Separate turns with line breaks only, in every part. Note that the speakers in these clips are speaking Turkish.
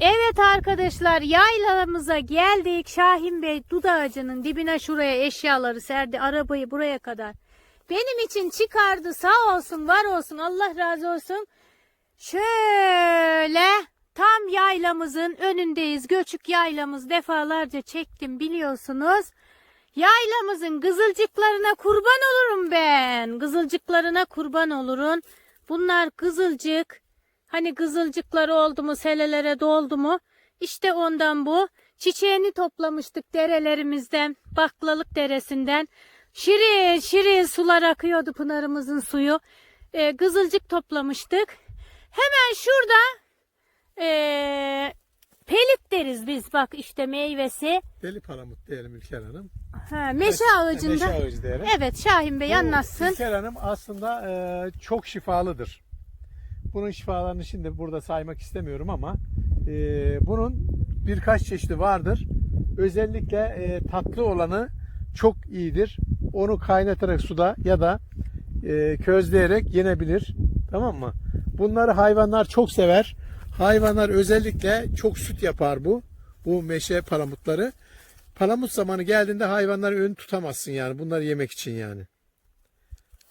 Evet arkadaşlar yaylamıza geldik. Şahin Bey dut ağacının dibine şuraya eşyaları serdi. Arabayı buraya kadar. Benim için çıkardı sağ olsun var olsun Allah razı olsun. Şöyle tam yaylamızın önündeyiz. Göçük yaylamız defalarca çektim biliyorsunuz. Yaylamızın kızılcıklarına kurban olurum ben. Kızılcıklarına kurban olurum. Bunlar kızılcık. Hani kızılcıkları oldu mu, selelere doldu mu? İşte ondan bu. Çiçeğini toplamıştık derelerimizden, Baklalık deresinden. Şirin şirin sular akıyordu pınarımızın suyu. Ee, kızılcık toplamıştık. Hemen şurada ee, pelit deriz biz bak işte meyvesi.
Deli palamut diyelim İlker Hanım.
Ha, meşe ağacında.
Meşe ağacı diyelim.
Evet Şahin Bey
Bu
anlatsın.
İlker Hanım aslında e, çok şifalıdır. Bunun şifalarını şimdi burada saymak istemiyorum ama e, bunun birkaç çeşidi vardır. Özellikle e, tatlı olanı çok iyidir. Onu kaynatarak suda ya da e, közleyerek yenebilir. Tamam mı? Bunları hayvanlar çok sever. Hayvanlar özellikle çok süt yapar bu. Bu meşe palamutları. Palamut zamanı geldiğinde hayvanları ön tutamazsın yani. Bunları yemek için yani.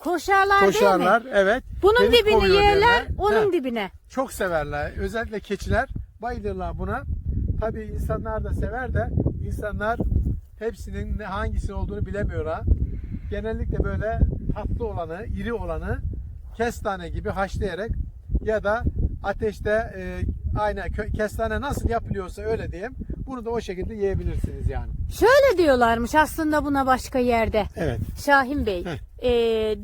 Koşarlar, değil mi?
Koşarlar evet.
Bunun
Delik
dibini yerler,
derler.
onun
Ha,
dibine.
Çok severler. Özellikle keçiler bayılırlar buna. Tabii insanlar da sever de insanlar hepsinin ne hangisi olduğunu bilemiyor ha. Genellikle böyle tatlı olanı, iri olanı kestane gibi haşlayarak ya da ateşte e, aynı kestane nasıl yapılıyorsa öyle diyeyim. Bunu da o şekilde yiyebilirsiniz yani.
Şöyle diyorlarmış aslında buna başka yerde.
Evet.
Şahin Bey.
Heh.
e,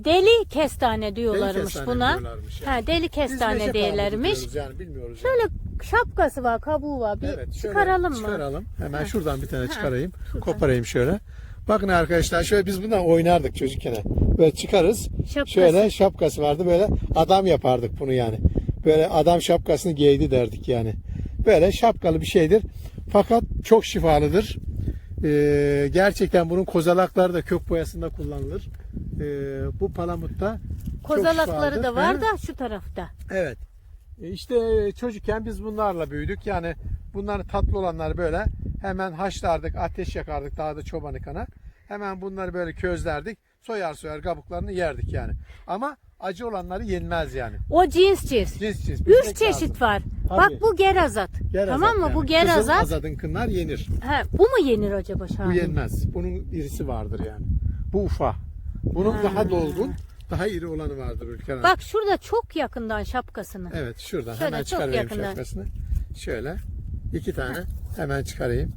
deli kestane diyorlarmış
kestane
buna.
diyorlarmış yani.
Ha, deli kestane diyorlarmış.
Yani bilmiyoruz.
Şöyle şapkası var, kabuğu var. Bir
Evet,
çıkaralım mı?
Çıkaralım. Hemen
Ha.
şuradan bir tane
Ha,
çıkarayım.
şuradan.
Koparayım şöyle. Bakın arkadaşlar şöyle biz bundan oynardık çocukken. Böyle çıkarız.
Şapkası.
Şöyle şapkası vardı. Böyle adam yapardık bunu yani. Böyle adam şapkasını giydi derdik yani. Böyle şapkalı bir şeydir. Fakat çok şifalıdır. Ee, gerçekten bunun kozalakları da kök boyasında kullanılır. Ee, bu palamutta
Kozalakları da var da şu tarafta.
Evet. E İşte çocukken biz bunlarla büyüdük. Yani bunların tatlı olanlar böyle hemen haşlardık, ateş yakardık daha da çobanı kana. Hemen bunları böyle közlerdik. Soyar soyar kabuklarını yerdik yani. Ama acı olanları yenmez yani.
O cins cins.
Cins cins.
Üç çeşit
lazım.
var.
Tabii.
Bak bu gerazat.
Gerazat
tamam mı?
yani.
Bu
Kızıl
gerazat.
azadın kınlar yenir.
Ha, bu mu yenir acaba Şahin?
Bu yenmez. Bunun irisi vardır yani. Bu ufa. Bunun
Ha.
daha dolgun, daha iri olanı vardır Ülker Hanım.
Bak şurada çok yakından şapkasını.
Evet şuradan
Şöyle
hemen çıkarayım şapkasını. Şöyle iki tane hemen çıkarayım.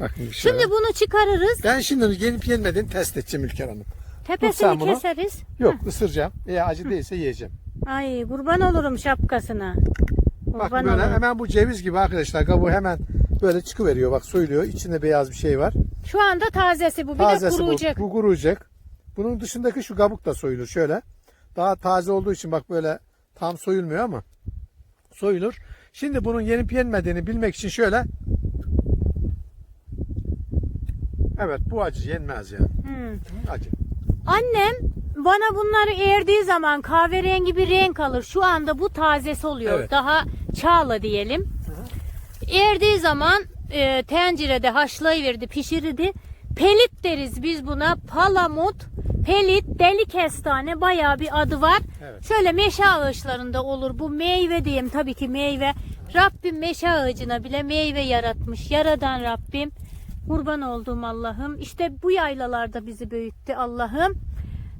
Bakın şöyle.
Şimdi bunu çıkarırız.
Ben şimdi yenip yenmediğini test edeceğim Ülker Hanım.
Tepesini
bunu.
keseriz.
Yok ısıracağım. Eğer acı değilse yiyeceğim.
Ay kurban olurum şapkasına.
Bak
Kurban
böyle
olurum.
hemen bu ceviz gibi arkadaşlar. Kabuğu hemen böyle çıkıveriyor. Bak soyuluyor. İçinde beyaz bir şey var.
Şu anda tazesi bu. Bir de
Tazesi bu.
kuruyacak.
Bu kuruyacak. Bunun dışındaki şu kabuk da soyulur şöyle. Daha taze olduğu için bak böyle tam soyulmuyor ama soyulur. Şimdi bunun yenip yenmediğini bilmek için şöyle Evet bu acı yenmez ya.
Hmm.
Acı.
Annem bana bunları erdiği zaman kahverengi bir renk alır. Şu anda bu tazesi oluyor.
Evet.
Daha çağla diyelim. Erdiği zaman e, tencerede haşlayıverdi, pişirirdi. Pelit deriz biz buna. Palamut, pelit, deli kestane bayağı bir adı var.
Evet.
Şöyle meşe ağaçlarında olur. Bu meyve diyeyim tabii ki meyve. Rabbim meşe ağacına bile meyve yaratmış. Yaradan Rabbim. Kurban olduğum Allah'ım. İşte bu yaylalarda bizi büyüttü Allah'ım.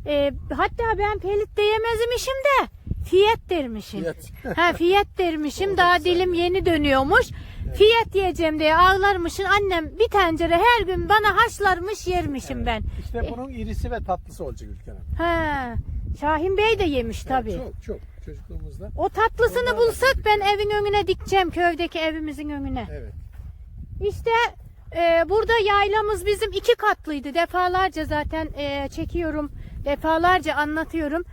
Ee, hatta ben pelit de yemezmişim de fiyat dermişim.
Fiyat.
ha fiyat dermişim. Daha dilim yeni dönüyormuş. Fiyat yiyeceğim diye ağlarmışın. Annem bir tencere her gün bana haşlarmış yermişim ben.
İşte bunun irisi ve tatlısı olacak Ülker Hanım.
Ha. Şahin Bey de yemiş tabii.
Evet, çok çok çocukluğumuzda.
O tatlısını
Onlarla
bulsak ben evin önüne dikeceğim köydeki evimizin önüne.
Evet.
İşte e, burada yaylamız bizim iki katlıydı. Defalarca zaten e, çekiyorum. Defalarca anlatıyorum.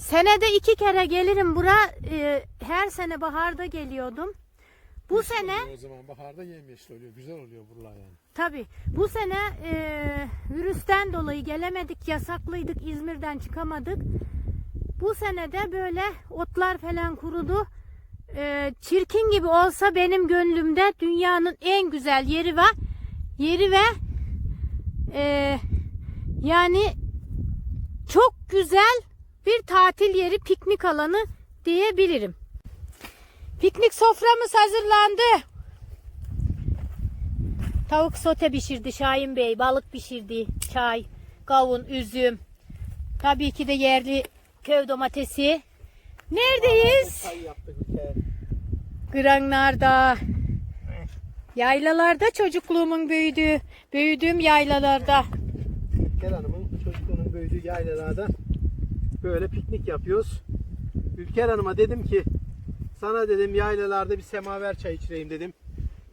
Senede iki kere gelirim bura. E, her sene baharda geliyordum. Bu
Yeşil
sene
oluyor O zaman baharda yemyeşil oluyor. Güzel oluyor buralar yani.
tabi bu sene e, virüsten dolayı gelemedik. Yasaklıydık. İzmir'den çıkamadık. Bu sene de böyle otlar falan kurudu. e, çirkin gibi olsa benim gönlümde dünyanın en güzel yeri var. Yeri ve e, yani çok güzel bir tatil yeri, piknik alanı diyebilirim. Piknik soframız hazırlandı. Tavuk sote pişirdi Şahin Bey, balık pişirdi, çay, kavun, üzüm. Tabii ki de yerli köy domatesi. Neredeyiz?
Çay yaptık bir kere.
Granlar'da. Yaylalarda çocukluğumun büyüdüğü, büyüdüğüm yaylalarda.
Ülker Hanım'ın çocukluğunun büyüdüğü yaylalarda böyle piknik yapıyoruz. Ülker Hanım'a dedim ki sana dedim yaylalarda bir semaver çay içireyim dedim.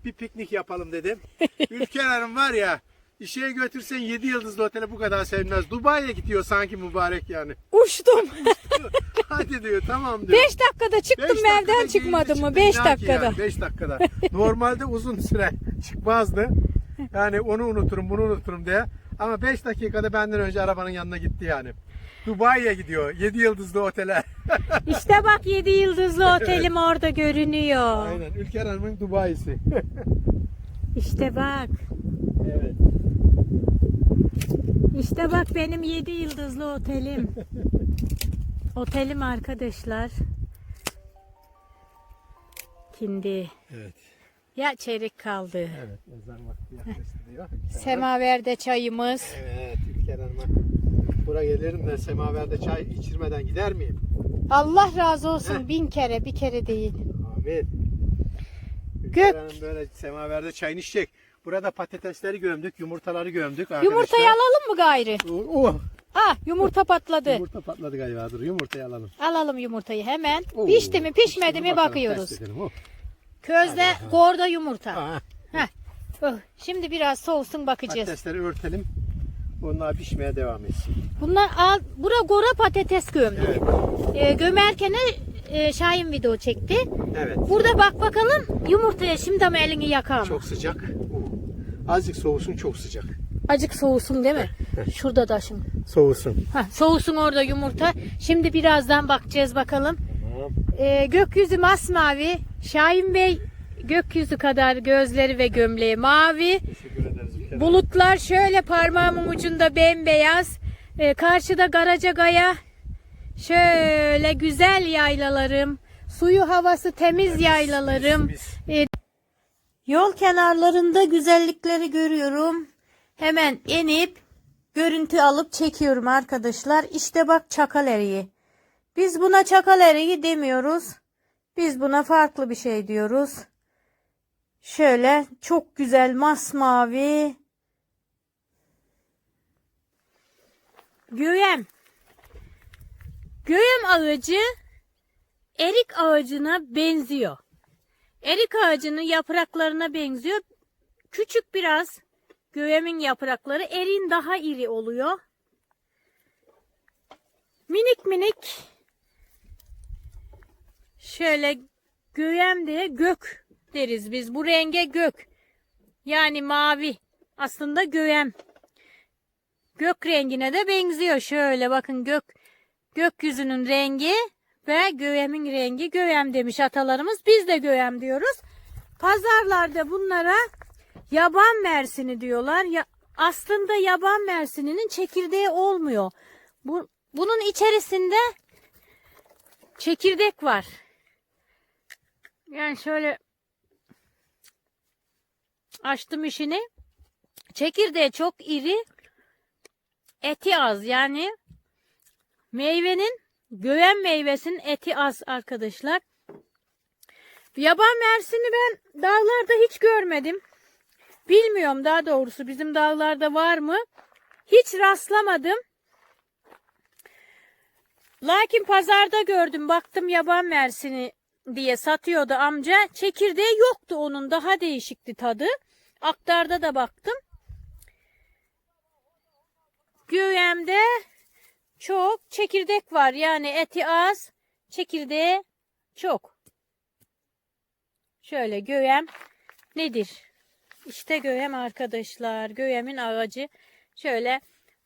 Bir piknik yapalım dedim. Ülker Hanım var ya işe götürsen 7 yıldızlı otele bu kadar sevmez. Dubai'ye gidiyor sanki mübarek yani.
Uçtum.
Hadi diyor tamam diyor.
5 dakikada çıktım
Beş dakikada
evden
giyindi
çıkmadım mı?
çıktı.
5
İnan ki
dakikada.
Yani 5 dakikada. Normalde uzun süre çıkmazdı. Yani onu unuturum bunu unuturum diye. Ama 5 dakikada benden önce arabanın yanına gitti yani. Dubai'ye gidiyor. 7 yıldızlı otele.
İşte bak 7 yıldızlı otelim orada görünüyor.
Aynen. Ülker Hanım'ın Dubai'si.
İşte bak.
evet.
İşte bak benim 7 yıldızlı otelim. Otelim arkadaşlar. Şimdi
Evet.
ya çeyrek kaldı.
Evet. Ezan vakti yaklaştı diyor.
Semaverde çayımız.
Evet. Ülker Hanım'a buraya gelirim de semaverde çay içirmeden gider miyim?
Allah razı olsun
Heh.
bin kere bir kere değil.
Amin. Hanım böyle semaverde çayını içecek. Burada patatesleri gömdük, yumurtaları gömdük arkadaşlar.
Yumurtayı alalım mı gayrı?
Oh,
Ah yumurta patladı.
yumurta patladı galiba. Dur yumurtayı alalım.
Alalım yumurtayı hemen.
Oo,
Pişti mi pişmedi mi
bakalım,
bakıyoruz.
edelim. Oh.
Közde gorda yumurta. Heh. Oh, Şimdi biraz soğusun bakacağız.
patatesleri örtelim. Onlar pişmeye devam etsin.
Bunlar al, bura gora patates gömdük.
Evet.
Ee, gömerken e, Şahin video çekti.
Evet.
Burada bak bakalım yumurtaya şimdi ama elini yakar mı?
Çok sıcak. Azıcık soğusun çok sıcak.
Acık soğusun değil mi? Şurada da şimdi.
Soğusun.
Heh, soğusun orada yumurta. Şimdi birazdan bakacağız bakalım. Ee, gökyüzü masmavi. Şahin Bey gökyüzü kadar gözleri ve gömleği mavi. Bulutlar şöyle parmağımın ucunda bembeyaz. Ee, karşıda Garacagaya. Şöyle güzel yaylalarım. Suyu havası temiz yaylalarım.
mis, mis.
Ee, yol kenarlarında güzellikleri görüyorum. Hemen inip görüntü alıp çekiyorum arkadaşlar. İşte bak çakal eriği. Biz buna çakal eriği demiyoruz. Biz buna farklı bir şey diyoruz. Şöyle çok güzel masmavi. Göğem. Göğem ağacı erik ağacına benziyor. Erik ağacının yapraklarına benziyor. Küçük biraz göğemin yaprakları erin daha iri oluyor. Minik minik şöyle göğem diye gök deriz biz. Bu renge gök. Yani mavi. Aslında göğem. Gök rengine de benziyor. Şöyle bakın gök gökyüzünün rengi ve göğemin rengi göğem demiş atalarımız. Biz de göğem diyoruz. Pazarlarda bunlara yaban mersini diyorlar. Ya, aslında yaban mersininin çekirdeği olmuyor. Bu, bunun içerisinde çekirdek var. Yani şöyle açtım işini. Çekirdeği çok iri. Eti az yani meyvenin göğen meyvesinin eti az arkadaşlar. Yaban mersini ben dağlarda hiç görmedim. Bilmiyorum daha doğrusu bizim dağlarda var mı? Hiç rastlamadım. Lakin pazarda gördüm. Baktım yaban mersini diye satıyordu amca. Çekirdeği yoktu onun. Daha değişikti tadı. Aktarda da baktım. Göğemde çok çekirdek var. Yani eti az, çekirdeği çok. Şöyle göğem nedir? İşte göğem arkadaşlar. Göğemin ağacı şöyle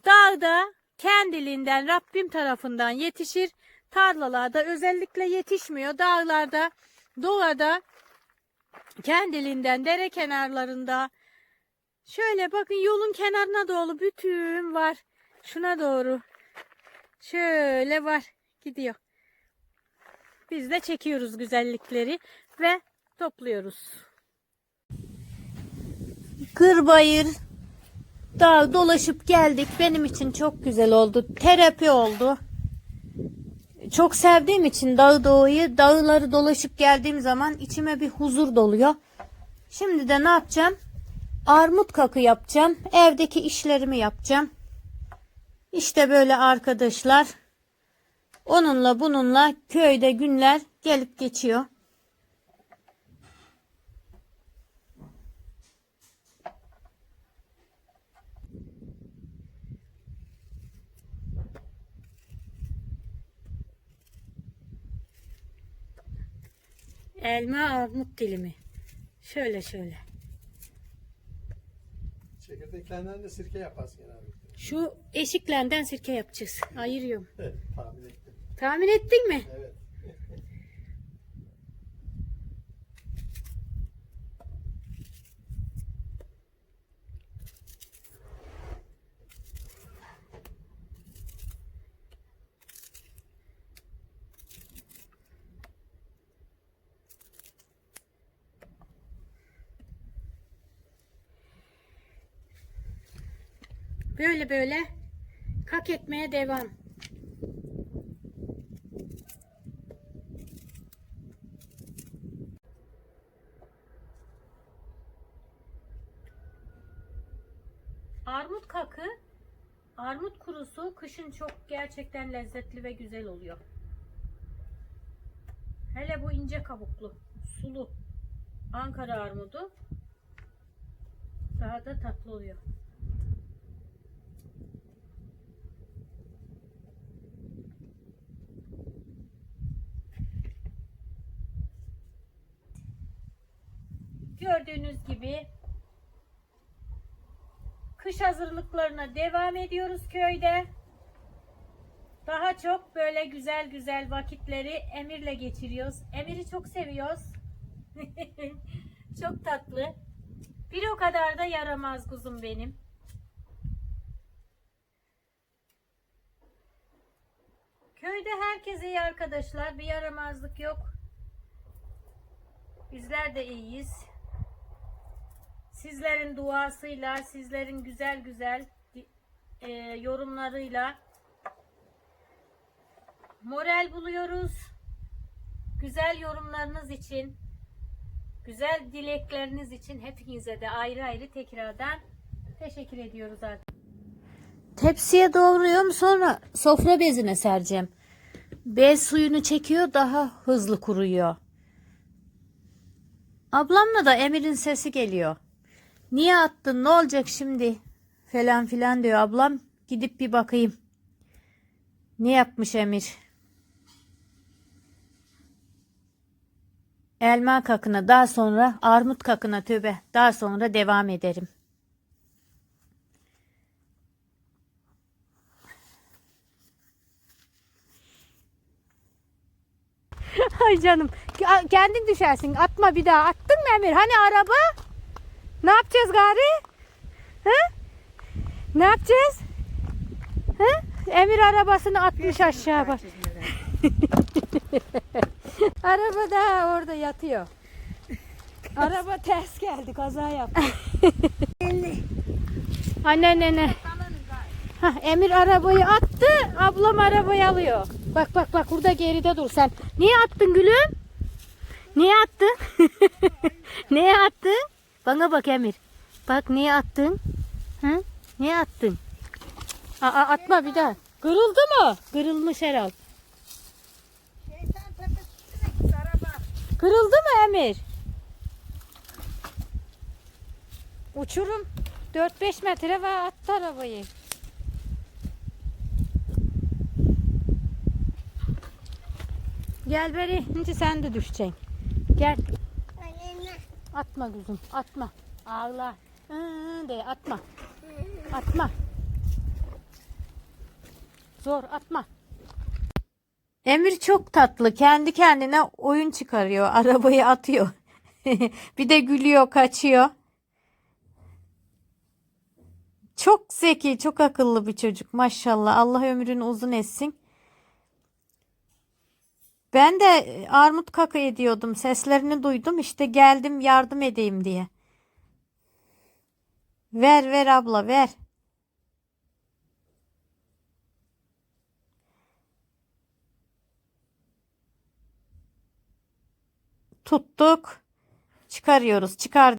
dağda kendiliğinden Rabbim tarafından yetişir. Tarlalarda özellikle yetişmiyor. Dağlarda doğada kendiliğinden dere kenarlarında şöyle bakın yolun kenarına doğru bütün var. Şuna doğru. Şöyle var. Gidiyor. Biz de çekiyoruz güzellikleri ve topluyoruz. Kırbayır dağ dolaşıp geldik. Benim için çok güzel oldu. Terapi oldu. Çok sevdiğim için dağı doğayı, dağları dolaşıp geldiğim zaman içime bir huzur doluyor. Şimdi de ne yapacağım? Armut kakı yapacağım. Evdeki işlerimi yapacağım. İşte böyle arkadaşlar. Onunla bununla köyde günler gelip geçiyor. Elma armut dilimi. Şöyle şöyle.
Çekirdeklerinden de sirke yaparsın genelde.
Şu eşiklenden sirke yapacağız. Ayırıyorum.
Evet, tahmin ettim.
Tahmin ettin mi?
Evet.
Böyle böyle kak etmeye devam. Armut kakı, armut kurusu kışın çok gerçekten lezzetli ve güzel oluyor. Hele bu ince kabuklu, sulu Ankara armudu daha da tatlı oluyor. Gördüğünüz gibi kış hazırlıklarına devam ediyoruz köyde. Daha çok böyle güzel güzel vakitleri Emir'le geçiriyoruz. Emir'i çok seviyoruz. çok tatlı. Bir o kadar da yaramaz kuzum benim. Köyde herkes iyi arkadaşlar. Bir yaramazlık yok. Bizler de iyiyiz. Sizlerin duasıyla, sizlerin güzel güzel e, yorumlarıyla moral buluyoruz. Güzel yorumlarınız için, güzel dilekleriniz için hepinize de ayrı ayrı tekrardan teşekkür ediyoruz artık. Tepsiye doğruyorum sonra sofra bezine sereceğim. Bez suyunu çekiyor daha hızlı kuruyor. Ablamla da Emir'in sesi geliyor. Niye attın ne olacak şimdi falan filan diyor ablam. Gidip bir bakayım. Ne yapmış Emir? Elma kakına daha sonra armut kakına töbe daha sonra devam ederim. Ay canım. Ke- Kendin düşersin. Atma bir daha. Attın mı Emir? Hani araba? Ne yapacağız gari? Hı? Ne yapacağız? Hı? Emir arabasını atmış aşağı bak. Araba da orada yatıyor. Araba ters geldi. Kaza yaptı. Anne nene. Hah, Emir arabayı attı. Ablam arabayı alıyor. Bak bak bak burada geride dur sen. Niye attın gülüm? Niye attın? Niye attın? Bana bak Emir. Bak niye attın? Hı? Niye attın? Aa, atma bir daha. Kırıldı mı? Kırılmış herhal. Kırıldı mı Emir? Uçurum 4-5 metre ve attı arabayı. Gel beri, şimdi sen de düşeceksin. Gel. Atma kuzum, atma. Ağla. De atma. Atma. Zor atma. Emir çok tatlı. Kendi kendine oyun çıkarıyor. Arabayı atıyor. Bir de gülüyor, kaçıyor. Çok zeki, çok akıllı bir çocuk. Maşallah. Allah ömrünü uzun etsin. Ben de e, armut kaka ediyordum. Seslerini duydum. İşte geldim yardım edeyim diye. Ver ver abla ver. Tuttuk. Çıkarıyoruz. Çıkar